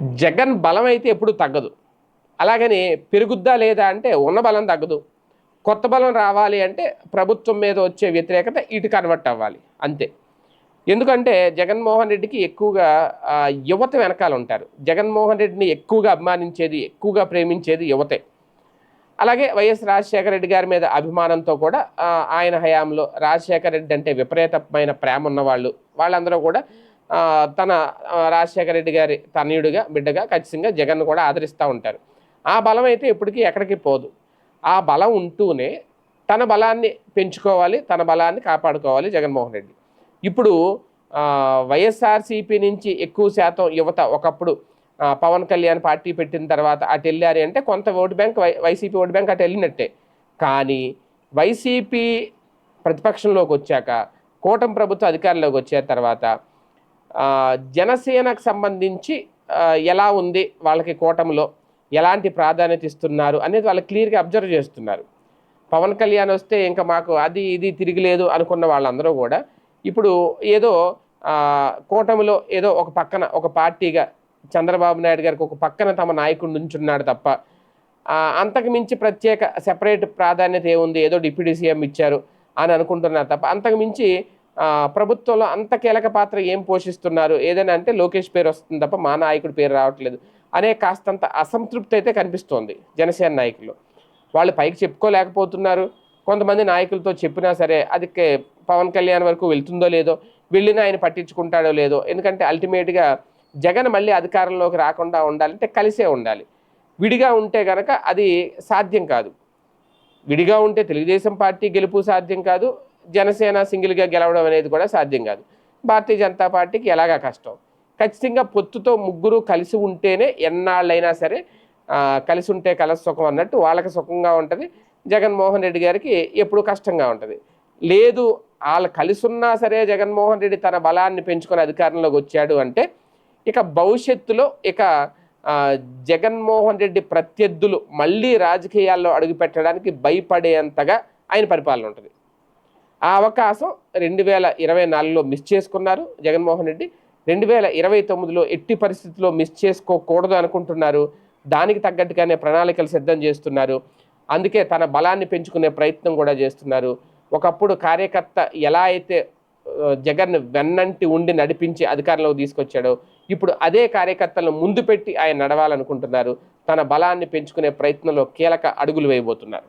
జగన్ బలం అయితే ఎప్పుడు తగ్గదు. అలాగని పెరుగుద్దా లేదా అంటే ఉన్న బలం తగ్గదు. కొత్త బలం రావాలి అంటే ప్రభుత్వం మీద వచ్చే వ్యతిరేకత ఇటు కన్వర్ట్ అవ్వాలి. అంతే. ఎందుకంటే జగన్మోహన్ రెడ్డికి ఎక్కువగా యువత వెనకాల ఉంటారు. జగన్మోహన్ రెడ్డిని ఎక్కువగా అభిమానించేది ఎక్కువగా ప్రేమించేది యువతే. అలాగే వైఎస్ రాజశేఖర రెడ్డి గారి మీద అభిమానంతో కూడా ఆయన హయాంలో రాజశేఖర రెడ్డి అంటే విపరీతమైన ప్రేమ ఉన్నవాళ్ళు. వాళ్ళందరూ కూడా తన రాజశేఖర రెడ్డి గారి తనయుడిగా బిడ్డగా ఖచ్చితంగా జగన్ కూడా ఆదరిస్తూ ఉంటారు. ఆ బలం అయితే ఎప్పటికీ ఎక్కడికి పోదు. ఆ బలం ఉంటూనే తన బలాన్ని పెంచుకోవాలి తన బలాన్ని కాపాడుకోవాలి జగన్మోహన్ రెడ్డి. ఇప్పుడు వైఎస్ఆర్సీపీ నుంచి ఎక్కువ శాతం యువత ఒకప్పుడు పవన్ కళ్యాణ్ పార్టీ పెట్టిన తర్వాత అటు వెళ్ళారు అంటే కొంత vote bank Y YCP vote bank అటు వెళ్ళినట్టే. కానీ వైసీపీ ప్రతిపక్షంలోకి వచ్చాక కూటమి ప్రభుత్వ అధికారంలోకి వచ్చిన తర్వాత జనసేనకు సంబంధించి ఎలా ఉంది వాళ్ళకి కూటమిలో ఎలాంటి ప్రాధాన్యత ఇస్తున్నారు అనేది వాళ్ళు క్లియర్గా అబ్జర్వ్ చేస్తున్నారు. పవన్ కళ్యాణ్ వస్తే ఇంకా మాకు అది ఇది తిరిగిలేదు అనుకున్న వాళ్ళందరూ కూడా ఇప్పుడు ఏదో కూటమిలో ఏదో ఒక పక్కన ఒక పార్టీగా చంద్రబాబు నాయుడు గారికి ఒక పక్కన తమ నాయకుడు నుంచున్నాడు తప్ప అంతకు మించి ప్రత్యేక సెపరేట్ ప్రాధాన్యత ఏముంది? ఏదో డిప్యూటీ సీఎం ఇచ్చారు అని అనుకుంటున్నారు తప్ప అంతకు మించి ప్రభుత్వంలో అంత కీలక పాత్ర ఏం పోషిస్తున్నారు? ఏదైనా అంటే లోకేష్ పేరు వస్తుంది తప్ప మా నాయకుడి పేరు రావట్లేదు అనే కాస్తంత అసంతృప్తి అయితే కనిపిస్తోంది జనసేన నాయకులు వాళ్ళు పైకి చెప్పుకోలేకపోతున్నారు. కొంతమంది నాయకులతో చెప్పినా సరే అది పవన్ కళ్యాణ్ వరకు వెళ్తుందో లేదో వెళ్ళినా ఆయన పట్టించుకుంటాడో లేదో ఎందుకంటే అల్టిమేట్గా జగన్ మళ్ళీ అధికారంలోకి రాకుండా ఉండాలంటే కలిసే ఉండాలి. విడిగా ఉంటే కనుక అది సాధ్యం కాదు. విడిగా ఉంటే తెలుగుదేశం పార్టీ గెలుపు సాధ్యం కాదు. జనసేన సింగిల్గా గెలవడం అనేది కూడా సాధ్యం కాదు. భారతీయ జనతా పార్టీకి ఎలాగా కష్టం? ఖచ్చితంగా పొత్తుతో ముగ్గురు కలిసి ఉంటేనే ఎన్నాళ్ళైనా సరే కలిసి ఉంటే కల సుఖం అన్నట్టు వాళ్ళకి సుఖంగా ఉంటుంది. జగన్మోహన్ రెడ్డి గారికి ఎప్పుడు కష్టంగా ఉంటుంది. లేదు వాళ్ళు కలిసి ఉన్నా సరే జగన్మోహన్ రెడ్డి తన బలాన్ని పెంచుకొని అధికారంలోకి వచ్చాడు అంటే ఇక భవిష్యత్తులో ఇక జగన్మోహన్ రెడ్డి ప్రత్యర్థులు మళ్ళీ రాజకీయాల్లో అడుగుపెట్టడానికి భయపడేంతగా ఆయన పరిపాలన ఉంటుంది. ఆ అవకాశం రెండు వేల ఇరవై నాలుగులో మిస్ చేసుకున్నారు జగన్మోహన్ రెడ్డి. రెండు వేల ఇరవై తొమ్మిదిలో ఎట్టి పరిస్థితుల్లో మిస్ చేసుకోకూడదు అనుకుంటున్నారు. దానికి తగ్గట్టుగానే ప్రణాళికలు సిద్ధం చేస్తున్నారు. అందుకే తన బలాన్ని పెంచుకునే ప్రయత్నం కూడా చేస్తున్నారు. ఒకప్పుడు కార్యకర్త ఎలా అయితే జగన్ వెన్నంటి ఉండి నడిపించి అధికారంలోకి తీసుకొచ్చాడో ఇప్పుడు అదే కార్యకర్తలను ముందు పెట్టి ఆయన నడవాలనుకుంటున్నారు. తన బలాన్ని పెంచుకునే ప్రయత్నంలో కీలక అడుగులు వేయబోతున్నారు.